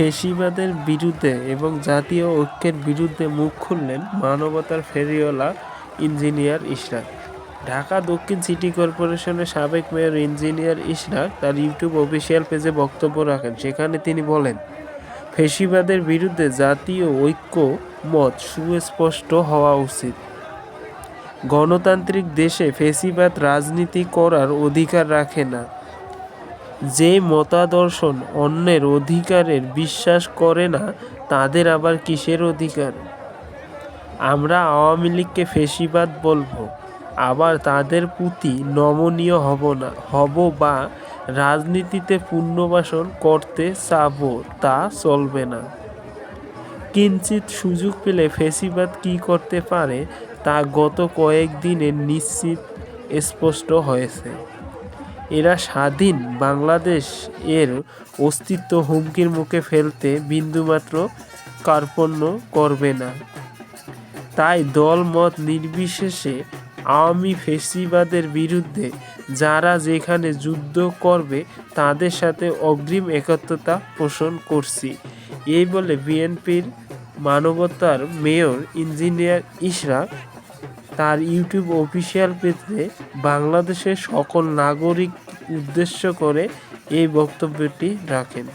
ফেসিবাদের বিরুদ্ধে এবং জাতীয় ঐক্যের বিরুদ্ধে মুখ খুললেন মানবতার ফেরিওয়ালা ইঞ্জিনিয়ার ইশরাক। ঢাকা দক্ষিণ সিটি কর্পোরেশনের সাবেক মেয়র ইঞ্জিনিয়ার ইশরাক তার ইউটিউব অফিসিয়াল পেজে বক্তব্য রাখেন, সেখানে তিনি বলেন, ফেসিবাদের বিরুদ্ধে জাতীয় ঐক্য, মত সুস্পষ্ট হওয়া উচিত। গণতান্ত্রিক দেশে ফেসিবাদ রাজনীতি করার অধিকার রাখে না। যে মতাদর্শন অন্যের অধিকারের বিশ্বাস করে না, তাদের আবার কিসের অধিকার? আমরা আওয়ামী লীগকে ফেসিবাদ বলব, আবার তাদের প্রতি নমনীয় হব না, হব বা রাজনীতিতে পুনর্বাসন করতে চাব তা চলবে না। কিঞ্চিত সুযোগ পেলে ফেসিবাদ কী করতে পারে তা গত কয়েকদিনে নিশ্চিত স্পষ্ট হয়েছে। এরা স্বাধীন বাংলাদেশ এর অস্তিত্ব হুমকির মুখে ফেলতে বিন্দুমাত্র কার্পণ্য করবে না। তাই দল মত নির্বিশেষে আওয়ামী ফেসিবাদের বিরুদ্ধে যারা যেখানে যুদ্ধ করবে, তাদের সাথে অগ্রিম একত্রতা পোষণ করছি। এই বলে বিএনপির মানবতার মেয়র ইঞ্জিনিয়ার ইশরাক তার ইউটিউব অফিসিয়াল পেজে বাংলাদেশের সকল নাগরিক উদ্দেশ্য করে এই বক্তব্যটি রাখেন।